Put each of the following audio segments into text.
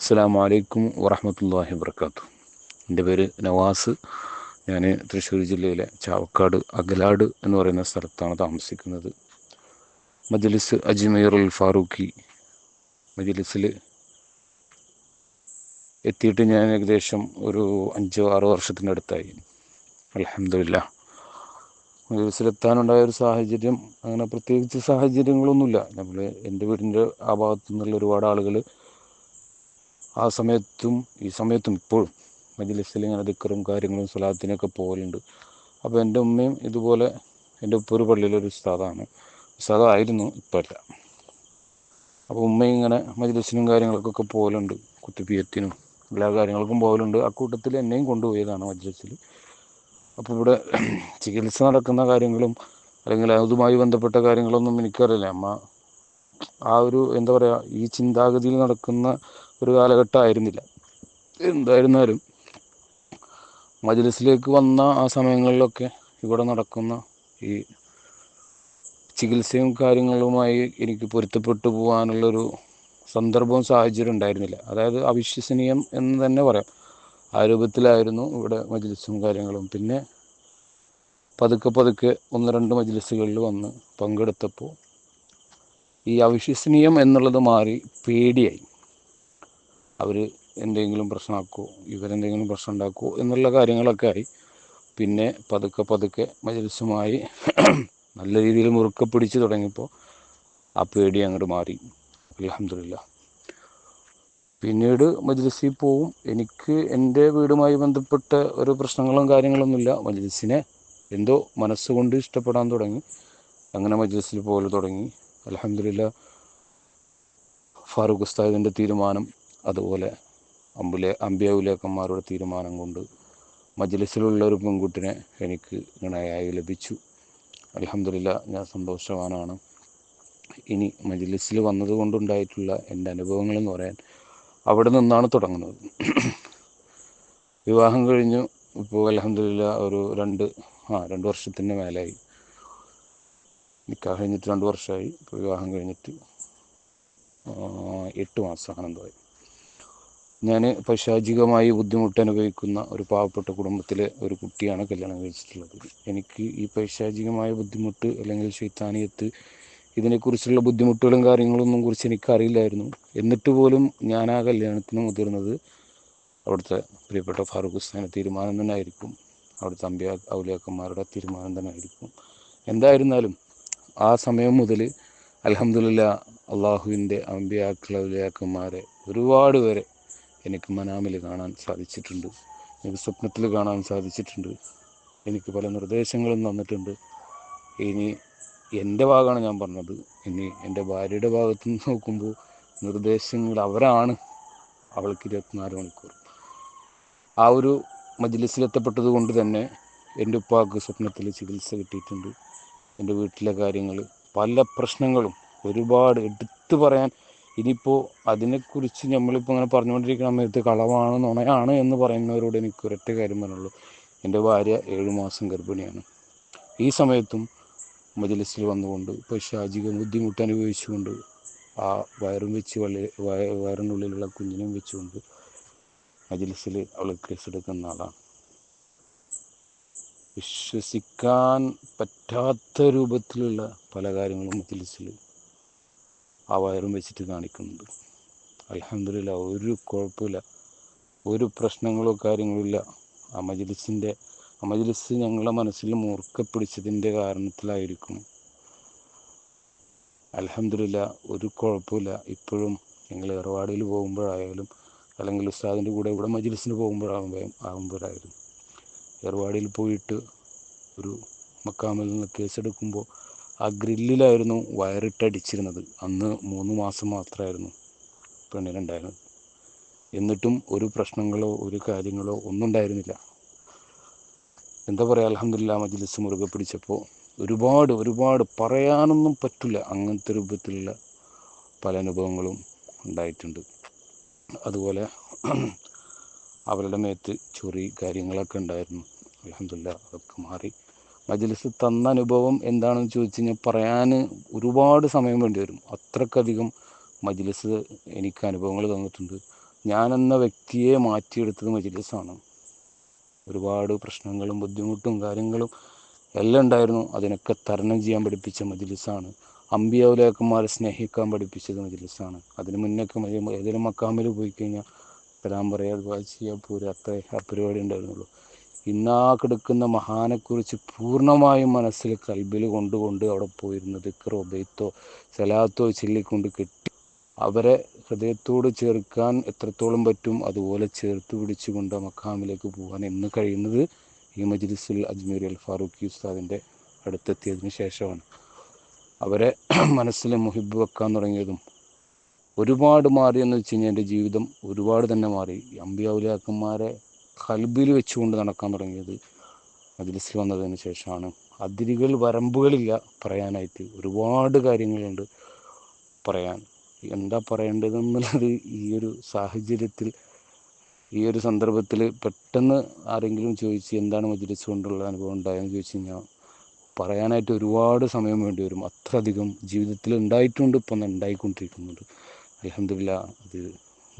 അസ്സാം വലൈക്കും വറഹമത്തല്ലാഹി വർക്കാത്തു എന്റെ പേര് നവാസ്. ഞാൻ തൃശ്ശൂർ ജില്ലയിലെ ചാവക്കാട് അഗലാട് എന്ന് പറയുന്ന സ്ഥലത്താണ് താമസിക്കുന്നത്. മജ്ലിസ് ഉൽ ഫാറൂഖി മജ്ലിസിൽ എത്തിയിട്ട് ഞാൻ ഏകദേശം ഒരു അഞ്ചോ ആറോ വർഷത്തിനടുത്തായി അലഹമില്ല മജ്ലിസിലെത്താനുണ്ടായ ഒരു സാഹചര്യം അങ്ങനെ പ്രത്യേകിച്ച് സാഹചര്യങ്ങളൊന്നുമില്ല. നമ്മൾ എന്റെ വീടിന്റെ ആ ഭാഗത്തു നിന്നുള്ള ഒരുപാട് ആളുകൾ ആ സമയത്തും ഈ സമയത്തും ഇപ്പോഴും മജ്ലിസിൽ ഇങ്ങനെ ദിക്കറും കാര്യങ്ങളും സ്വലാത്തിനൊക്കെ പോകലുണ്ട് അപ്പോൾ എന്റെ ഉമ്മയും ഇതുപോലെ എന്റെ ഉപ്പ ഒരു പള്ളിയിലൊരു ഉസ്താദാണ്. ഉസ്താദായിരുന്നു ഇപ്പോൾ അല്ല. അപ്പോൾ ഉമ്മ ഇങ്ങനെ മജ്ലിസിനും കാര്യങ്ങൾക്കൊക്കെ പോകലുണ്ട് കുത്തിപ്പിയത്തിനും എല്ലാ കാര്യങ്ങൾക്കും പോകലുണ്ട് അക്കൂട്ടത്തിൽ എന്നെയും കൊണ്ടുപോയതാണ് മജ്ലിസിൽ. അപ്പോൾ ഇവിടെ ചികിത്സ നടക്കുന്ന കാര്യങ്ങളും അല്ലെങ്കിൽ അതുമായി ബന്ധപ്പെട്ട കാര്യങ്ങളൊന്നും എനിക്കറിയില്ല. അമ്മ ആ ഒരു എന്താ പറയുക ഈ ചിന്താഗതിയിൽ നടക്കുന്ന ഒരു കാലഘട്ടമായിരുന്നില്ല. എന്തായിരുന്നാലും മജ്ലിസിലേക്ക് വന്ന ആ സമയങ്ങളിലൊക്കെ ഇവിടെ നടക്കുന്ന ഈ ചികിത്സയും കാര്യങ്ങളുമായി എനിക്ക് പൊരുത്തപ്പെട്ടു പോകാനുള്ളൊരു സന്ദർഭവും സാഹചര്യം ഉണ്ടായിരുന്നില്ല. അതായത് അവിശ്വസനീയം എന്ന് തന്നെ പറയാം. ആ രൂപത്തിലായിരുന്നു ഇവിടെ മജ്ലിസും കാര്യങ്ങളും. പിന്നെ പതുക്കെ പതുക്കെ ഒന്ന് രണ്ട് മജ്ലിസുകളിൽ വന്ന് പങ്കെടുത്തപ്പോൾ ഈ അവിശ്വസനീയം എന്നുള്ളത് മാറി പേടിയായി. അവർ എന്തെങ്കിലും പ്രശ്നമാക്കുമോ ഇവരെന്തെങ്കിലും പ്രശ്നം ഉണ്ടാക്കുമോ എന്നുള്ള കാര്യങ്ങളൊക്കെ ആയി. പിന്നെ പതുക്കെ പതുക്കെ മജലിസുമായി നല്ല രീതിയിൽ മുറുക്കെ പിടിച്ച് തുടങ്ങിയപ്പോൾ ആ പേടി അങ്ങോട്ട് മാറി. അലഹമില്ല പിന്നീട് മജ്ലിസിൽ പോവും. എനിക്ക് എന്റെ വീടുമായി ബന്ധപ്പെട്ട ഒരു പ്രശ്നങ്ങളും കാര്യങ്ങളൊന്നുമില്ല. മജ്ലിസിനെ എന്തോ മനസ്സുകൊണ്ട് ഇഷ്ടപ്പെടാൻ തുടങ്ങി. അങ്ങനെ മജ്ലിസിൽ പോലെ തുടങ്ങി. അലഹമില്ല ഫാറൂഖ് ഉസ്താദിന്റെ തീരുമാനം അതുപോലെ അമ്പുലെ അമ്പ്യാവുലേക്കന്മാരുടെ തീരുമാനം കൊണ്ട് മജ്ലിസിലുള്ള ഒരു പെൺകുട്ടിനെ എനിക്ക് ഇണയായി ലഭിച്ചു. അലഹമില്ല ഞാൻ സന്തോഷവാനാണ്. ഇനി മജ്ലിസിൽ വന്നതുകൊണ്ടുണ്ടായിട്ടുള്ള എന്റെ അനുഭവങ്ങളെന്ന് പറയാൻ അവിടെ നിന്നാണ് തുടങ്ങുന്നത്. വിവാഹം കഴിഞ്ഞു. ഇപ്പോൾ അലഹമില്ല ഒരു രണ്ട് ആ രണ്ട് വർഷത്തിന് മേലായി. നിൽക്കാൻ കഴിഞ്ഞിട്ട് രണ്ട് വർഷമായി. ഇപ്പോൾ വിവാഹം കഴിഞ്ഞിട്ട് എട്ട് മാസം എന്തായി ഞാൻ പൈശാചികമായി ബുദ്ധിമുട്ട് അനുഭവിക്കുന്ന ഒരു പാവപ്പെട്ട കുടുംബത്തിലെ ഒരു കുട്ടിയാണ് കല്യാണം കഴിച്ചിട്ടുള്ളത്. എനിക്ക് ഈ പൈശാചികമായ ബുദ്ധിമുട്ട് അല്ലെങ്കിൽ ശൈത്താനിയത്ത് ഇതിനെക്കുറിച്ചുള്ള ബുദ്ധിമുട്ടുകളും കാര്യങ്ങളൊന്നും കുറിച്ച് എനിക്കറിയില്ലായിരുന്നു. എന്നിട്ട് പോലും ഞാൻ ആ കല്യാണത്തിന് മുതിർന്നത് അവിടുത്തെ പ്രിയപ്പെട്ട ഫാറൂഖ് ഹുസ്സൈന്റെ തീരുമാനം തന്നെ ആയിരിക്കും അവിടുത്തെ അമ്പ്യ ഔലിയാക്കന്മാരുടെ തീരുമാനം തന്നെ ആയിരിക്കും എന്തായിരുന്നാലും ആ സമയം മുതൽ അലഹമുല്ല അള്ളാഹുവിന്റെ അമ്പ്യാക്കൾ ഔലിയാക്കന്മാരെ ഒരുപാട് പേരെ എനിക്ക് മനാമിൽ കാണാൻ സാധിച്ചിട്ടുണ്ട്. എനിക്ക് സ്വപ്നത്തിൽ കാണാൻ സാധിച്ചിട്ടുണ്ട്. എനിക്ക് പല നിർദ്ദേശങ്ങളും തന്നിട്ടുണ്ട്. ഇനി എന്റെ ഭാഗമാണ് ഞാൻ പറഞ്ഞത്. ഇനി എന്റെ ഭാര്യയുടെ ഭാഗത്ത് നിന്ന് നോക്കുമ്പോൾ നിർദ്ദേശങ്ങൾ അവരാണ്. അവൾക്ക് ഇരുപത്തിനാല് മണിക്കൂർ. ആ ഒരു മജ്ലിസിലെത്തപ്പെട്ടത് കൊണ്ട് തന്നെ എന്റെ ഉപ്പാക്ക് സ്വപ്നത്തിൽ ചികിത്സ കിട്ടിയിട്ടുണ്ട്. എന്റെ വീട്ടിലെ കാര്യങ്ങൾ പല പ്രശ്നങ്ങളും ഒരുപാട് എടുത്തു പറയാൻ ഇനിയിപ്പോൾ അതിനെക്കുറിച്ച് നമ്മളിപ്പോൾ അങ്ങനെ പറഞ്ഞുകൊണ്ടിരിക്കുന്ന സമയത്ത് കളവാണ് നുണയാണ് എന്ന് പറയുന്നവരോട് എനിക്ക് ഒരൊറ്റ കാര്യം പറയുള്ളൂ എന്റെ ഭാര്യ ഏഴ് മാസം ഗർഭിണിയാണ്. ഈ സമയത്തും മജലിസിൽ വന്നുകൊണ്ട് ഇപ്പോൾ ഷാജികം ബുദ്ധിമുട്ട് അനുഭവിച്ചുകൊണ്ട് ആ വയറും വെച്ച് വള്ളി വയറിനുള്ളിലുള്ള കുഞ്ഞിനെയും വെച്ചുകൊണ്ട് മജലിസിൽ അവൾ കേസെടുക്കുന്ന ആളാണ്. വിശ്വസിക്കാൻ പറ്റാത്ത രൂപത്തിലുള്ള പല കാര്യങ്ങളും മജലിസിൽ ആ വയറും വെച്ചിട്ട് കാണിക്കുന്നുണ്ട്. അലഹമില്ല ഒരു കുഴപ്പമില്ല. ഒരു പ്രശ്നങ്ങളോ കാര്യങ്ങളോ ഇല്ല. ആ മജിലിസിന്റെ ആ മജിലിസ് ഞങ്ങളുടെ മനസ്സിൽ മുറുക്കെ പിടിച്ചതിന്റെ കാരണത്തിലായിരിക്കും. അലഹമില്ല ഒരു കുഴപ്പമില്ല. ഇപ്പോഴും ഞങ്ങൾ ഏർവാടിയിൽ പോകുമ്പോഴായാലും അല്ലെങ്കിൽ ഉസ്താദിന്റെ കൂടെ ഇവിടെ മജിലിസിന് പോകുമ്പോഴാകുമ്പോൾ ആകുമ്പോഴായാലും ഏർവാടിയിൽ പോയിട്ട് ഒരു മക്കാമിൽ നിന്ന് കേസെടുക്കുമ്പോൾ ആ ഗ്രില്ലിലായിരുന്നു വയറിട്ടടിച്ചിരുന്നത്. അന്ന് മൂന്ന് മാസം മാത്രമായിരുന്നു പെണ്ണിനുണ്ടായിരുന്നത്. എന്നിട്ടും ഒരു പ്രശ്നങ്ങളോ ഒരു കാര്യങ്ങളോ ഒന്നും ഉണ്ടായിരുന്നില്ല. എന്താ പറയുക അലഹമില്ല മജ്ലിസ് മുറുകെ പിടിച്ചപ്പോൾ ഒരുപാട് ഒരുപാട് പറയാനൊന്നും പറ്റില്ല അങ്ങനത്തെ രൂപത്തിലുള്ള പല അനുഭവങ്ങളും ഉണ്ടായിട്ടുണ്ട്. അതുപോലെ അവരുടെ മേത്ത് ചൊറി കാര്യങ്ങളൊക്കെ ഉണ്ടായിരുന്നു. അലഹമില്ല അതൊക്കെ മാറി. മജ്ലിസ് തന്ന അനുഭവം എന്താണെന്ന് ചോദിച്ചു കഴിഞ്ഞാൽ പറയാൻ ഒരുപാട് സമയം വേണ്ടി വരും. അത്രക്കധികം മജ്ലിസ് എനിക്ക് അനുഭവങ്ങൾ തന്നിട്ടുണ്ട്. ഞാനെന്ന വ്യക്തിയെ മാറ്റിയെടുത്തത് മജിലിസാണ്. ഒരുപാട് പ്രശ്നങ്ങളും ബുദ്ധിമുട്ടും കാര്യങ്ങളും എല്ലാം ഉണ്ടായിരുന്നു. അതിനൊക്കെ തരണം ചെയ്യാൻ പഠിപ്പിച്ച മജിലിസാണ്. അമ്പിയൗലേക്കന്മാരെ സ്നേഹിക്കാൻ പഠിപ്പിച്ചത് മജിലിസാണ്. അതിന് മുന്നൊക്കെ ഏതെങ്കിലും മക്കാമിൽ പോയി കഴിഞ്ഞാൽ തരാൻ പറയാ ദുആ ചെയ്യാ പോരാ അത്ര ആ പരിപാടി ഉണ്ടായിരുന്നുള്ളൂ. ഇന്നാ കിടക്കുന്ന മഹാനെക്കുറിച്ച് പൂർണമായും മനസ്സിൽ കൽബിൽ കൊണ്ടുകൊണ്ട് അവിടെ പോയിരുന്ന ദിക്കറോ ബെയ്ത്തോ സലാത്തോ ചൊല്ലിക്കൊണ്ട് കെട്ടി. അവരെ ഹൃദയത്തോട് ചേർക്കാൻ എത്രത്തോളം പറ്റും അതുപോലെ ചേർത്ത് പിടിച്ചുകൊണ്ട് മക്കാമിലേക്ക് പോകാൻ ഇന്ന് കഴിയുന്നത് ഈ മജ്ലിസുൽ അജ്മീർ അൽ ഫാറൂഖി ഉസ്താദിന്റെ അടുത്തെത്തിയതിന് ശേഷമാണ്. അവരെ മനസ്സിൽ മുഹിബ് വെക്കാൻ തുടങ്ങിയതും ഒരുപാട് മാറി എന്ന് വെച്ച് കഴിഞ്ഞാൽ എന്റെ ജീവിതം ഒരുപാട് തന്നെ മാറി. അമ്പിയൗലിയാക്കന്മാരെ കൽബിൽ വെച്ചുകൊണ്ട് നടക്കാൻ തുടങ്ങിയത് മജ്ലിസിൽ വന്നതിന് ശേഷമാണ്. അതിരുകൾ വരമ്പുകളില്ല പറയാനായിട്ട്. ഒരുപാട് കാര്യങ്ങളുണ്ട് പറയാൻ. എന്താ പറയേണ്ടതെന്നുള്ളത് ഈ ഒരു സാഹചര്യത്തിൽ ഈ ഒരു സന്ദർഭത്തിൽ പെട്ടെന്ന് ആരെങ്കിലും ചോദിച്ച് എന്താണ് മജ്ലിസ് കൊണ്ടുള്ള അനുഭവം ഉണ്ടായെന്ന് ചോദിച്ചു കഴിഞ്ഞാൽ പറയാനായിട്ട് ഒരുപാട് സമയം വേണ്ടി വരും. അത്രയധികം ജീവിതത്തിൽ ഉണ്ടായിട്ടുണ്ട് ഇപ്പം ഉണ്ടായിക്കൊണ്ടിരിക്കുന്നുണ്ട്. അലഹമില്ല അത്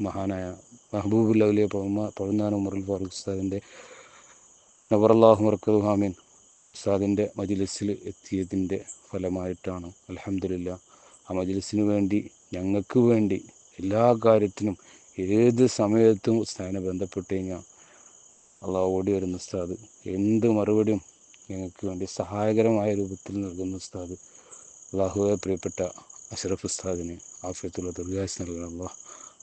മഹാനായ മഹബൂബുൽ പൗമ പഴുന്നാൻ ഉമറുൽ ഫാറൂഖ് ഉസ്താദിന്റെ നബറല്ലാഹു മർക്കു ഹാമീൻ ഉസ്താദിന്റെ മജിലിസിൽ എത്തിയതിന്റെ ഫലമായിട്ടാണ്. അലഹമില്ല ആ മജിലിസിന് വേണ്ടി ഞങ്ങൾക്ക് വേണ്ടി എല്ലാ കാര്യത്തിനും ഏത് സമയത്തും ഉസ്താദിനെ ബന്ധപ്പെട്ട് കഴിഞ്ഞാൽ അള്ളാഹ് ഓടി വരുന്ന ഉസ്താദ് എന്ത് മറുപടിയും ഞങ്ങൾക്ക് വേണ്ടി സഹായകരമായ രൂപത്തിൽ നൽകുന്ന ഉസ്താദ് അള്ളാഹുവെ പ്രിയപ്പെട്ട അഷറഫ് ഉസ്താദിന് ആഫിയത്തുള്ള ദുർഗാസ് നൽകണം അള്ളാഹ്